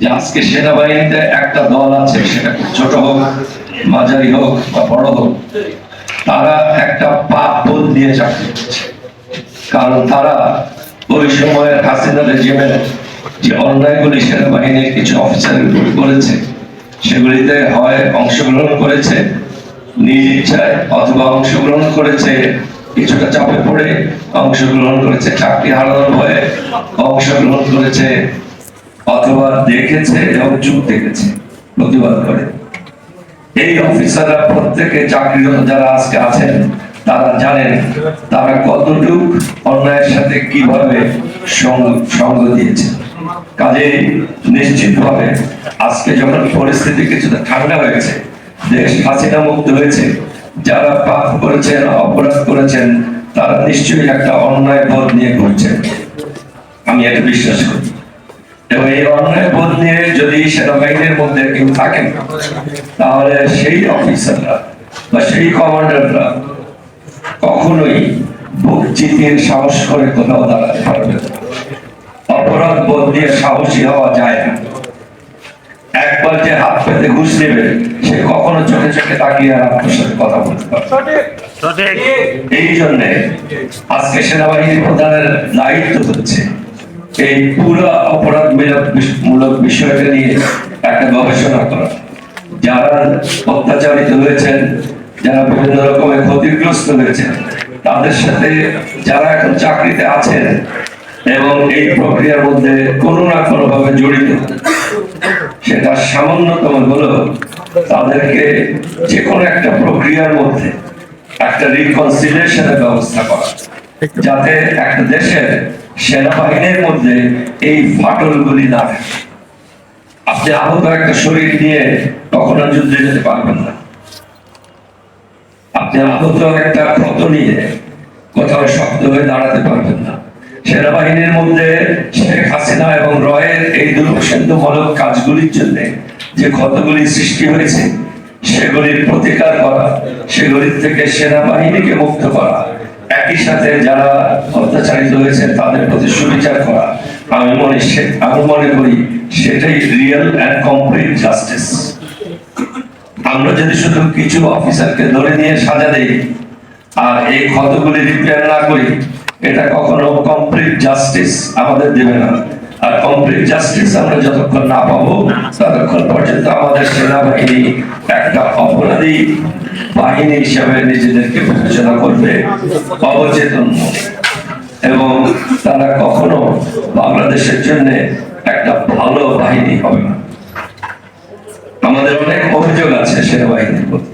যে আজকে সেনাবাহিনীতে একটা দল আছে, সেটা ছোট হোক, মাঝারি হোক বা বড় হোক, তারা একটা পাপ বোধ নিয়ে চাকরি করছে। কারণ তারা ওই সময়ের হাসিনা রেজিমের যে অন্যায়গুলি সেনাবাহিনীর কিছু অফিসারের উপর করেছে, সেগুলিতে হয় অংশগ্রহণ করেছে, নিজ ইচ্ছায় অথবা অংশগ্রহণ করেছে, কিছুটা চাপে পড়ে অংশগ্রহণ করেছে, চাকরি হারানোর ভয়ে অংশগ্রহণ করেছে অথবা দেখেছে এবং চুপ দেখেছে, প্রতিবাদ করে। এই অফিসাররা প্রত্যেকে চাকরিরত যারা আজকে আছেন, তারা জানেন তারা কতটুক অন্যায়ের সাথে কীভাবে সঙ্গ দিয়েছে। কাজে নিশ্চিতভাবে আজকে যখন পরিস্থিতি কিছুটা ঠান্ডা হয়েছে, দেশ হাসিনা মুক্ত হয়েছে, যারা পাপ করেছেন, অপরাধ করেছেন, তারা নিশ্চয়ই একটা অন্যায় বোধ নিয়ে ঘুরছেন। আমি এটা বিশ্বাস করি। এবং এই অন্যায় বোধ নিয়ে যদি সেনাবাহিনীর মধ্যে কেউ থাকেন তাহলে সেই অফিসাররা বা সেই কমান্ডাররা কখনোই বুক চিতিয়ে সাহস করে কোথাও দাঁড়াতে পারবে অপরাধ বোধ দিয়ে সাহসী হওয়া যায় না। একবার যে হাত পেতে ঘুষ নেবে সে কখনো চোখে চোখে তাকিয়ে আর আপনার সাথে কথা বলতে পারবে এই জন্য আজকে সেনাবাহিনী প্রধানের দায়িত্ব হচ্ছে এই পুরো অপরাধ মূলক বিষয়টা নিয়ে একটা গবেষণা করা। যারা অত্যাচারিত হয়েছেন, যারা বিভিন্ন রকমের ক্ষতিগ্রস্ত হয়েছেন, তাদের সাথে যারা এখন চাকরিতে আছেন এবং এই প্রক্রিয়ার মধ্যে কোনো না কোনো ভাবে জড়িত, সেটা সামান্যতম হলেও তাদেরকে যে কোনো একটা প্রক্রিয়ার মধ্যে একটা রিকনসিলিয়েশনের ব্যবস্থা করা, যাতে একটা দেশের সেনাবাহিনীর মধ্যে এই ফাটলগুলি না আপনি আহত একটা শরীর নিয়ে কখনো যুদ্ধে যেতে পারবেন না। আপনি আহত একটা ক্ষত নিয়ে কোথাও শক্ত হয়ে দাঁড়াতে পারবেন না। সেনাবাহিনীর মধ্যে শেখ হাসিনা এবং রয়ের এই দুর্সিন্ধমূলক কাজগুলির জন্য যে ক্ষতগুলি সৃষ্টি হয়েছে, সেগুলির প্রতিকার করা, সেগুলির থেকে সেনাবাহিনীকে মুক্ত করা একই সাথে যারা অত্যাচারিত হয়েছে তাদের প্রতি সুবিচার করা। আমি মনে আমি মনে করি সেটাই রিয়েল অ্যান্ড কমপ্লিট জাস্টিস আমরা যদি শুধু কিছু অফিসারকে ধরে নিয়ে সাজা দেই, আর এই ক্ষতগুলি রিপেয়ার না করি, এটা কখনো কমপ্লিট জাস্টিস আমাদের দেবে না। আর কমপ্লিট জাস্টিস আমরা যতক্ষণ না পাবো, ততক্ষণ পর্যন্ত আমাদের সেনাবাহিনী একটা অপরাধী বাহিনী হিসাবে নিজেদেরকে বিবেচনা করবে, অবচেতন এবং তারা কখনো বাংলাদেশের জন্য একটা ভালো বাহিনী হবে না। আমাদের অনেক অভিযোগ আছে সেনাবাহিনীর প্রতি।